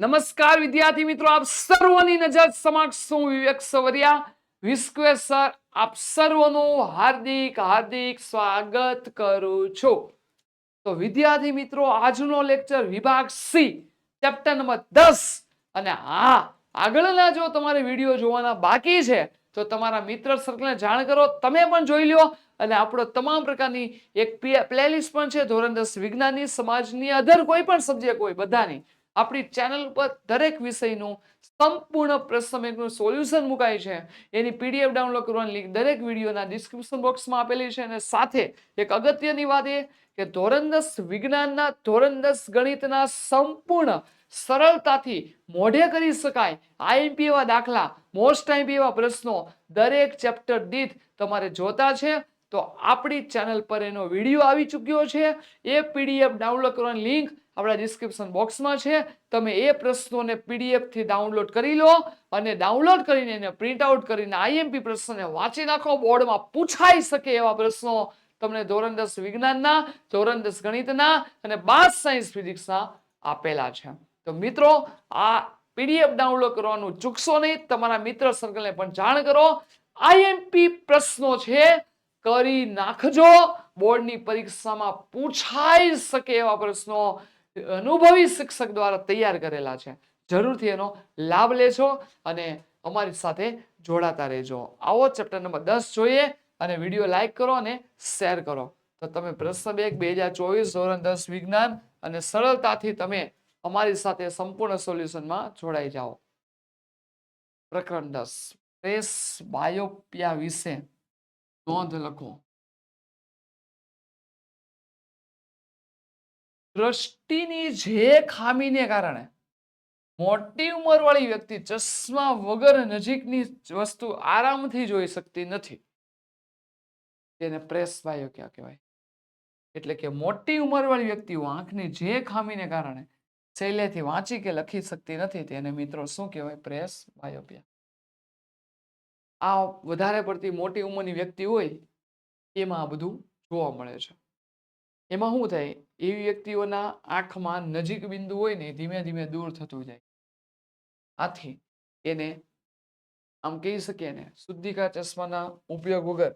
નમસ્કાર વિદ્યાર્થી મિત્રો, આપ સર્વની નજર સમક્ષ હું વિવેક સવરિયા વિસ્કવે સર, આપ સર્વનું હાર્દિક હાર્દિક સ્વાગત કરું છું. તો વિદ્યાર્થી મિત્રો, આજનો લેક્ચર વિભાગ સી, ચેપ્ટર નંબર દસ. અને હા, આગળના જો તમારે વીડિયો જોવાના બાકી છે, તો તમારા મિત્ર સર્કલને જાણ કરો, તમે પણ જોઈ લ્યો. અને આપણો તમામ પ્રકારની એક પ્લેલિસ્ટ પણ છે, ધોરણ દસ વિજ્ઞાનની સમાજની, અધર કોઈ પણ સબ્જેક્ટ હોય, બધાની. આપણી ચેનલ ઉપર દરેક વિષયનું સંપૂર્ણ પ્રશ્ન બેંકનું સોલ્યુશન મુકાય છે. એની પીડીએફ ડાઉનલોડ કરવાની લિંક દરેક વિડીયોના ડિસ્ક્રિપ્શન બોક્સમાં આપેલી છે અને સાથે એક અગત્યની વાત એ કે ધોરણ દસ વિજ્ઞાનના ધોરણ દસ ગણિતના સંપૂર્ણ સરળતાથી મોઢે કરી શકાય. આઈએમપી એવા દાખલા મોસ્ટ આઈએમપી એવા પ્રશ્નો દરેક ચેપ્ટર દીઠ તમારે જોતા છે. તો આપણી ચેનલ પર એનો વીડિયો આવી ચૂક્યો છે. એ પીડીએફ ડાઉનલોડ કરવાની લિંક આપણા ડિસ્ક્રિપ્શન બોક્સમાં છે. તમે એ પ્રશ્નોને પીડીએફથી ડાઉનલોડ કરી લો અને ડાઉનલોડ કરીને એને પ્રિન્ટ આઉટ કરીને આઈએમપી પ્રશ્નને વાંચી નાખો. બોર્ડમાં પૂછાઈ શકે એવા પ્રશ્નો તમને ધોરણ દસ વિજ્ઞાનના, ધોરણ દસ ગણિતના અને બાર સાયન્સ ફિઝિક્સના આપેલા છે. તો મિત્રો, આ પીડીએફ ડાઉનલોડ કરવાનું ચૂકશો નહીં. તમારા મિત્ર સર્કલને પણ જાણ કરો. આઈએમપી પ્રશ્નો છે કરી નાખજો. બોર્ડની પરીક્ષામાં પૂછાઈ શકે એવા પ્રશ્નો અનુભવી શિક્ષક દ્વારા તૈયાર કરેલા છે. જરૂરથી એનો લાભ લેજો અને અમારી સાથે જોડાતા રહેજો. આવો ચેપ્ટર નંબર દસ જોઈએ અને વીડિયો લાઈક કરો અને શેર કરો. તો તમે પ્રશ્ન બેગ બે હજાર ચોવીસ ધોરણ દસ વિજ્ઞાન અને સરળતાથી તમે અમારી સાથે સંપૂર્ણ સોલ્યુશનમાં જોડાઈ જાઓ. પ્રકરણ દસ. પ્રેસ બાયોપિયા વિશે નોંધ લખો દ્રષ્ટિની જે ખામીને કારણે મોટી ઉંમરવાળી વ્યક્તિ ચશ્મા વગર નજીકની વસ્તુ આરામથી જોઈ શકતી નથી. તેને પ્રેસ ક્યાં કહેવાય? એટલે કે મોટી ઉંમરવાળી વ્યક્તિઓ આંખની જે ખામીને કારણે સહેલેથી વાંચી કે લખી શકતી નથી. તેને મિત્રો શું કહેવાય? પ્રેસ બાયોપિયા આ વધારે પડતી મોટી ઉંમરની વ્યક્તિ હોય, એમાં આ બધું જોવા મળે છે. એમાં શું થાય? એવી વ્યક્તિઓના આંખમાં નજીક બિંદુ હોય ને, ધીમે ધીમે દૂર થતું જાય. આથી એને, આમ કહી શકીએ ને, શુદ્ધિકા ચશ્માના ઉપયોગ વગર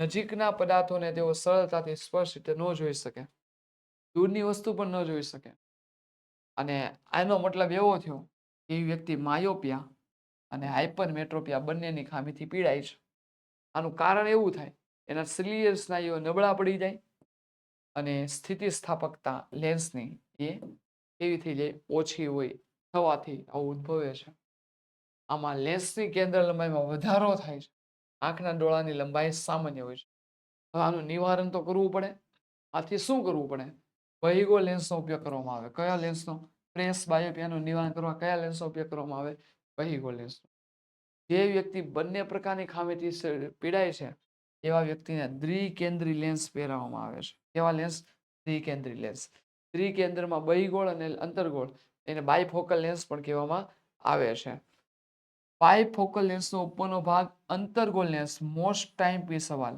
નજીકના પદાર્થોને તેઓ સરળતાથી સ્પષ્ટ રીતે ન જોઈ શકે. દૂરની વસ્તુ પણ ન જોઈ શકે. અને આનો મતલબ એવો થયો કે એ વ્યક્તિ માયોપિયા અને હાઇપરમેટ્રોપિયા બંનેની ખામીથી પીડાય છે. આનું કારણ એવું થાય, એના સિલિયર સ્નાયુઓ નબળા પડી જાય અને સ્થિતિસ્થાપકતા લેન્સની એ એવી થઈ જાય ઓછી હોય થવાથી આવું ઉદ્ભવે છે. આમાં લેન્સની કેન્દ્ર લંબાઈમાં વધારો થાય છે. આંખના ડોળાની લંબાઈ સામાન્ય હોય છે. હવે આનું નિવારણ તો કરવું પડે. આથી શું કરવું પડે? વહીગો લેન્સનો ઉપયોગ કરવામાં આવે. કયા લેન્સનો? પ્રેસ બાયોપિયાનું નિવારણ કરવા કયા લેન્સનો ઉપયોગ કરવામાં આવે? વહીગો લેન્સનો જે વ્યક્તિ બંને પ્રકારની ખામીથી પીડાય છે, એવા વ્યક્તિને દ્વિકેન્દ્રી લેન્સ પહેરાવવામાં આવે છે. કેવા લેન્સ દ્વિકેન્દ્રી લેન્સ ત્રિકેન્દ્રમાં બહિગોળ અને અંતર્ગોળ. એને બાયફોકલ લેન્સ પણ કહેવામાં આવે છે. બાયફોકલ લેન્સનો ઉપરનો ભાગ અંતર્ગોળ લેન્સ મોસ્ટ ટાઈમ પી સવાલ.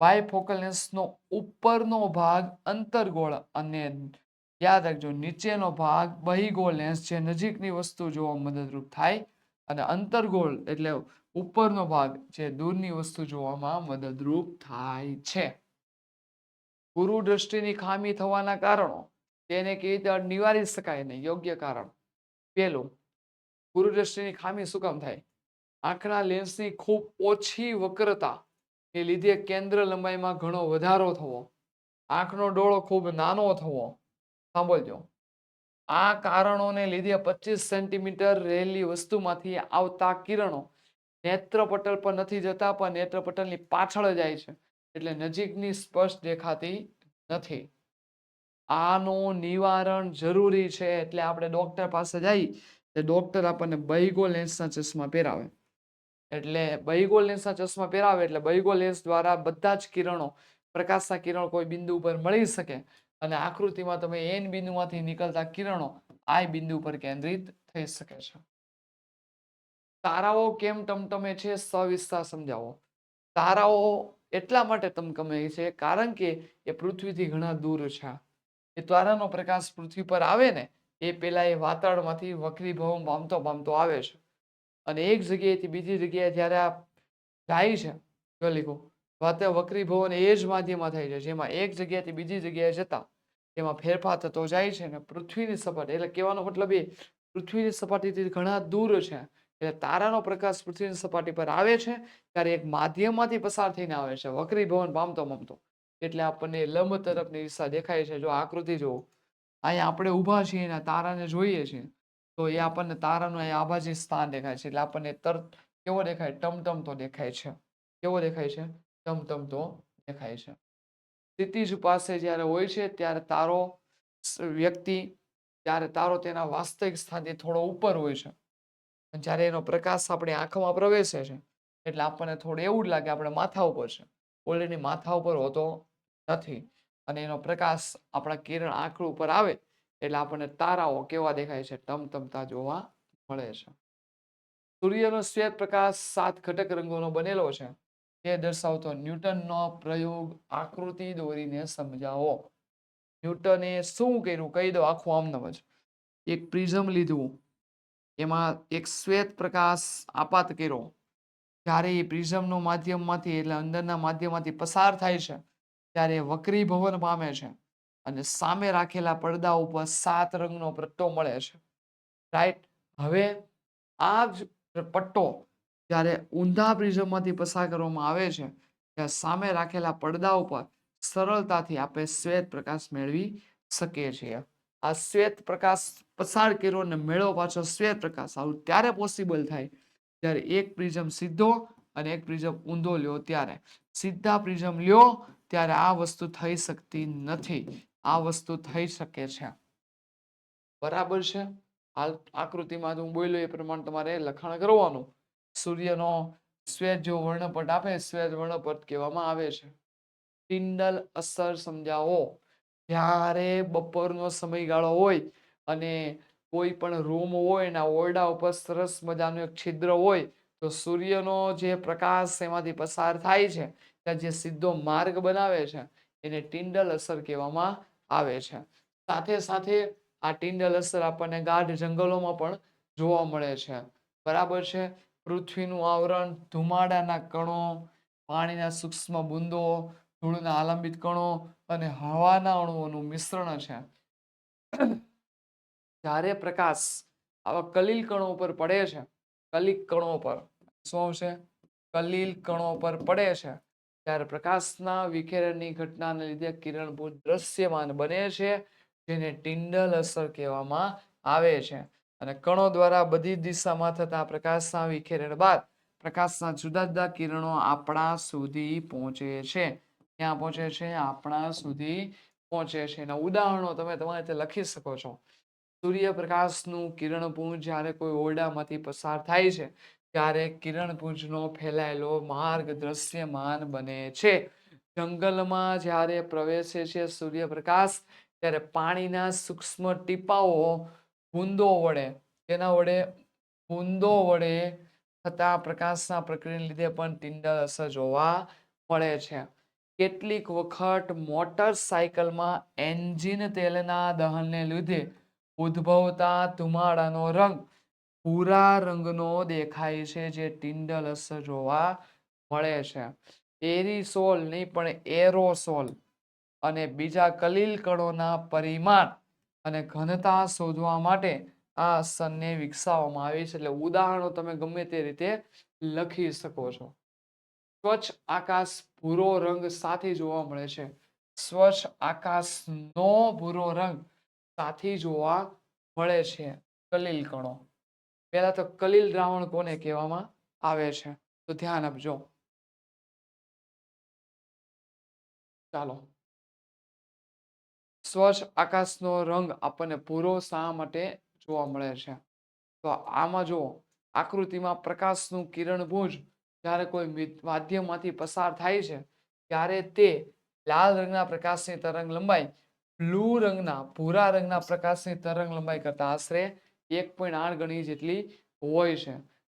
બાયફોકલ લેન્સનો ઉપરનો ભાગ અંતર્ગોળ અને યાદ રાખજો, નીચેનો ભાગ બહિગોળ લેન્સ જે નજીકની વસ્તુ જોવા મદદરૂપ થાય અને અંતરગોળ એટલે ઉપરનો ભાગ જે દૂરની વસ્તુ જોવામાં મદદરૂપ થાય છે. ગુરુ દ્રષ્ટિની ખામી થવાના કારણો, તેને કેવી રીતે નિવારી શકાય ને યોગ્ય કારણ? પેલું, ગુરુ દ્રષ્ટિની ખામી શું કામ થાય? આંખના લેન્સની ખૂબ ઓછી વક્રતા એ લીધે કેન્દ્ર લંબાઈમાં ઘણો વધારો થવો, આંખનો ડોળો ખૂબ નાનો થવો સાંભળજો. આ કારણોને લીધે પચીસ સેન્ટીમીટર રહેલી વસ્તુમાંથી આવતા કિરણો નેત્રપટલ પર નથી જતા, પણ નેત્રપટલની પાછળ જાય છે. એટલે નજીકની સ્પષ્ટ દેખાતી નથી. આનું નિવારણ જરૂરી છે, એટલે આપણે ડોક્ટર પાસે જઈ તે ડોક્ટર આપણને બૈગો લેન્સના ચશ્મા પહેરાવે. એટલે બૈગો લેન્સના ચશ્મા પહેરાવે, એટલે બૈગો લેન્સ દ્વારા બધા જ કિરણો, પ્રકાશના કિરણો કોઈ બિંદુ ઉપર મળી શકે. અને આકૃતિમાં તમે એન બિંદુમાંથી નીકળતા કિરણો આઈ બિંદુ પર કેન્દ્રિત થઈ શકે છે. તારાઓ કેમ ટમટમે છે સવિસ્તાર સમજાવો. તારાઓ એટલા માટે ટમટમે છે કારણ કે એ પૃથ્વીથી ઘણા દૂર છે. એ તારાનો પ્રકાશ પૃથ્વી પર આવે ને, એ પેલા એ વાતાવરણમાંથી વક્રીભવન પામતો પામતો આવે છે. અને એક જગ્યાએથી બીજી જગ્યાએ જ્યારે આ જાય છે ગલિકો વાતે વક્રીભવન એ જ માધ્યમમાં થાય છે. જેમાં એક જગ્યાએથી બીજી જગ્યાએ જતા તેમાં ફેરફાર થતો જાય છે ને પૃથ્વીની સપાટી, એટલે કહેવાનો મતલબ એ, પૃથ્વીની સપાટીથી ઘણા દૂર છે. એટલે તારાનો પ્રકાશ પૃથ્વીની સપાટી પર આવે છે ત્યારે એક માધ્યમમાંથી પસાર થઈને આવે છે. વક્રીભવન પામતો મમતો એટલે આપણને લંબ તરફની દિશા દેખાય છે. જો આકૃતિ જુઓ, અહીંયા આપણે ઊભા છીએ અને તારાને જોઈએ છીએ, તો એ આપણને તારાનું અહીંયા આભાજી સ્થાન દેખાય છે. એટલે આપણને તરત કેવો દેખાય? ટમટમતો દેખાય છે. કેવો દેખાય છે? ટમટમતો દેખાય છે. ક્ષિતિજ પાસે જ્યારે હોય છે, ત્યારે તારો વ્યક્તિ, ત્યારે તારો તેના વાસ્તવિક સ્થાનથી થોડો ઉપર હોય છે. જ્યારે એનો પ્રકાશ આપણી આંખમાં પ્રવેશે છે, એટલે આપણને થોડું એવું જ લાગે આપણે માથા ઉપર છે. ઓલરેડી માથા ઉપર હોતો નથી અને એનો પ્રકાશ આપણા કિરણ આંખડ ઉપર આવે, એટલે આપણને તારાઓ કેવા દેખાય છે ટમટમતા જોવા મળે છે. સૂર્યનો શ્વેત પ્રકાશ સાત ઘટક રંગોનો બનેલો છે. તે દર્શાવતો ન્યૂટનનો પ્રયોગ આકૃતિ દોરીને સમજાવો. ન્યૂટને શું કર્યું? કહી દો આખું આમ જ એક પ્રિઝમ લીધું. એમાં એક શ્વેત પ્રકાશ આપાત કર્યો. જ્યારે એ પ્રિઝમનો માધ્યમમાંથી એટલે અંદરના માધ્યમમાંથી પસાર થાય છે, ત્યારે વક્રી ભવન પામે છે અને સામે રાખેલા પડદા ઉપર સાત રંગનો પટ્ટો મળે છે. રાઈટ? હવે આ જ પટ્ટો જ્યારે ઊંધા પ્રિઝમમાંથી પસાર કરવામાં આવે છે ત્યારે સામે રાખેલા પડદા ઉપર સરળતાથી આપણે શ્વેત પ્રકાશ મેળવી શકીએ છીએ. આ શ્વેત પ્રકાશ પસાર કર્યો અને મેળવો પાછો શ્વેત પ્રકાશ આવું ત્યારે પોસિબલ થાય જ્યારે એક પ્રિઝમ સીધો અને એક પ્રિઝમ ઊંધો લ્યો ત્યારે. સીધા પ્રિઝમ લ્યો ત્યારે આ વસ્તુ થઈ શકતી નથી. આ વસ્તુ થઈ શકે છે. બરાબર છે? હાલ આકૃતિમાં હું બોલ્યો એ પ્રમાણે તમારે લખાણ કરવાનું. સૂર્યનો શ્વેત જો વર્ણપટ આપે, શ્વેત વર્ણપટ કહેવામાં આવે છે. ટિંડલ અસર સમજાવો. જ્યારે બપોરનો સમયગાળો હોય અને કોઈ પણ રૂમ હોય એના ઓરડા ઉપર સરસ મજાનું એક છિદ્ર હોય, તો સૂર્યનો જે પ્રકાશ એમાંથી પસાર થાય છે, ત્યાં જે સીધો માર્ગ બનાવે છે, એને ટિંડલ અસર કહેવામાં આવે છે. સાથે સાથે આ ટિંડલ અસર આપણને ગાઢ જંગલોમાં પણ જોવા મળે છે. બરાબર છે? પૃથ્વીનું આવરણ, ધુમાડાના કણો, પાણીના સૂક્ષ્મ બુંદો, ધૂળના આલંબિત કણો અને હવાના અણુઓનું મિશ્રણ છે. જ્યારે પ્રકાશ આવા કલીલ કણો પર પડે છે, કલિક કણો પર શું આવશે કલીલ કણો પર પડે છે. ત્યારે પ્રકાશના વિખેરણની ઘટનાને લીધે કિરણભૂત દ્રશ્યમાન બને છે, જેને ટિંડલ અસર કહેવામાં આવે છે. અને કણો દ્વારા બધી દિશામાં થતા પ્રકાશના વિખેરણ બાદ પ્રકાશના જુદા જુદા કિરણો આપણા સુધી પહોંચે છે. ક્યાં પહોંચે છે? આપણા સુધી પહોંચે છે. એના ઉદાહરણો તમે તમારી રીતે લખી શકો છો. સૂર્યપ્રકાશનું કિરણપુંજ જ્યારે કોઈ ઓરડામાંથી પસાર થાય છે, ત્યારે કિરણપુંજનો ફેલાયેલો માર્ગ દ્રશ્યમાન બને છે. જંગલમાં જ્યારે પ્રવેશે છે સૂર્યપ્રકાશ, ત્યારે પાણીના સૂક્ષ્મ ટીપાઓ બુંદો વડે. તેના વડે બુંદો વડે થતા પ્રકાશના પ્રક્રિયાને લીધે પણ ટિંડલ અસર જોવા મળે છે. કેટલીક વખત મોટરસાયકલમાં એન્જિન તેલના દહનને લીધે ઉદ્ભવતા ધુમાડાનો રંગ ભૂરા રંગનો દેખાય છે, જે ટિંડલ અસર જોવા મળે છે. એરિસોલ નહીં પણ એરોસોલ અને બીજા કલીલ કણોના પરિમાણ અને ઘનતા શોધવા માટે આ સનને વિકસાવવામાં આવી છે. એટલે ઉદાહરણો તમે ગમે તે રીતે લખી શકો છો. સ્વચ્છ આકાશ ભૂરો રંગ સાથે જોવા મળે છે. સ્વચ્છ આકાશનો ભૂરો રંગ સાથે જોવા મળે છે. કલીલ કણો. પહેલા તો કલીલ દ્રાવણ કોને કહેવામાં આવે છે? તો ધ્યાન આપજો. ચાલો. સ્વચ્છ આકાશનો રંગ આપણને ભૂરો શા માટે જોવા મળે છે? તો આમાં જુઓ, આકૃતિમાં પ્રકાશનું કિરણભુજ જ્યારે કોઈ માધ્યમમાંથી પસાર થાય છે, ત્યારે તે લાલ રંગના પ્રકાશની તરંગ લંબાઈ, બ્લુ રંગના, ભૂરા રંગના પ્રકાશની તરંગ લંબાઈ કરતા આશરે એક પોઈન્ટ આઠ ગણી જેટલી હોય છે.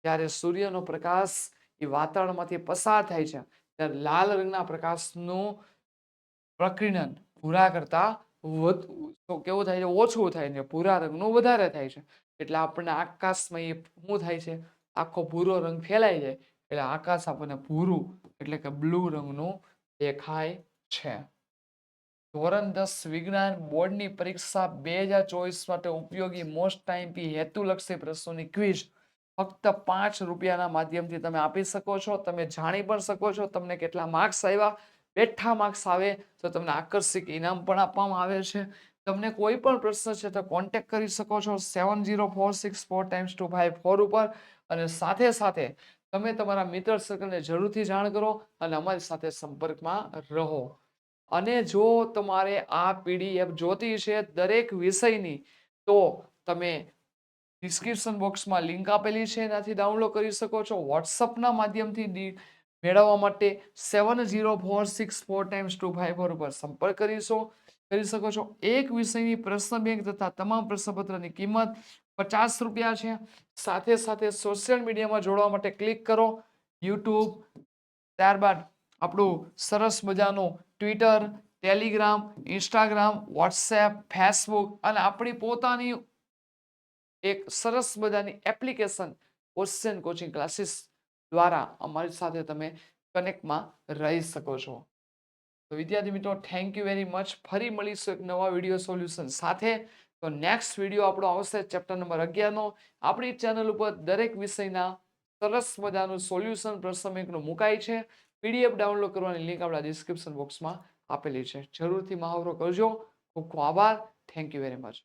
જ્યારે સૂર્યનો પ્રકાશ એ વાતાવરણમાંથી પસાર થાય છે, ત્યારે લાલ રંગના પ્રકાશનું પ્રકીર્ણન ભૂરા કરતા વધુ કેવું થાય છે? ઓછું થાય છે ભૂરા રંગનું વધારે થાય છે. એટલે આપણને આકાશમાં એ શું થાય છે? આખો ભૂરો રંગ ફેલાઈ જાય. એટલે આકાશ આપણને ભૂરું, એટલે કે બ્લુ રંગનું દેખાય છે. ધોરણ દસ વિજ્ઞાન બોર્ડની પરીક્ષા બે હજાર ચોવીસ માટે ઉપયોગી મોસ્ટ ટાઈમ પી હેતુલક્ષી પ્રશ્નોની ક્વિઝ ફક્ત પાંચ રૂપિયાના માધ્યમથી તમે આપી શકો છો. તમે જાણી પણ શકો છો તમને કેટલા માર્ક્સ આવ્યા. બેઠા માર્ક્સ આવે તો તમને આકર્ષક ઇનામ પણ આપવામાં આવે છે. તમને કોઈ પણ પ્રશ્ન છે તો કોન્ટેક કરી શકો છો seven zero four six four times two five four ઉપર અને સાથે સાથે તમે તમારા મિત્ર સર્કલને જરૂરથી જાણ કરો અને અમારી સાથે સંપર્કમાં રહો. અને જો તમારે આ પીડીએફ જોતી છે દરેક વિષયની તો તમે ડિસ્ક્રિપ્શન બોક્સમાં લિંક આપેલી છે એનાથી ડાઉનલોડ કરી શકો છો. વોટ્સઅપના માધ્યમથી મેળવવા માટે seven zero four six four times two five four ઉપર સંપર્ક કરીશો. કરી શકો છો. એક વિષયની પ્રશ્ન બેંક તથા તમામ પ્રશ્નપત્રની કિંમત પચાસ રૂપિયા છે. સાથે સાથે સોશિયલ મીડિયામાં જોડવા માટે ક્લિક કરો. યુટ્યુબ ત્યારબાદ આપણું સરસ મજાનું Twitter Telegram Instagram WhatsApp Facebook અને આપણી પોતાની એક સરસ મજાની એપ્લિકેશન ક્વેશ્ચન કોચિંગ ક્લાસીસ દ્વારા અમારી સાથે તમે કનેક્ટમાં રહી શકો છો. તો વિદ્યાર્થી મિત્રો થેન્ક યુ વેરી મચ ફરી મળીશું એક નવા વીડિયો સોલ્યુશન સાથે. તો નેક્સ્ટ વીડિયો આપણો આવશે ચેપ્ટર નંબર અગિયારનો. આપણી ચેનલ ઉપર દરેક વિષયના સરસ મજાનું સોલ્યુશન પ્રશ્ન મુકાય છે. પીડીએફ ડાઉનલોડ કરવાની લિંક આપણા ડિસ્ક્રિપ્શન બોક્સમાં આપેલી છે. જરૂરથી મહાવરો કરજો. ખૂબ ખૂબ આભાર. Thank you very much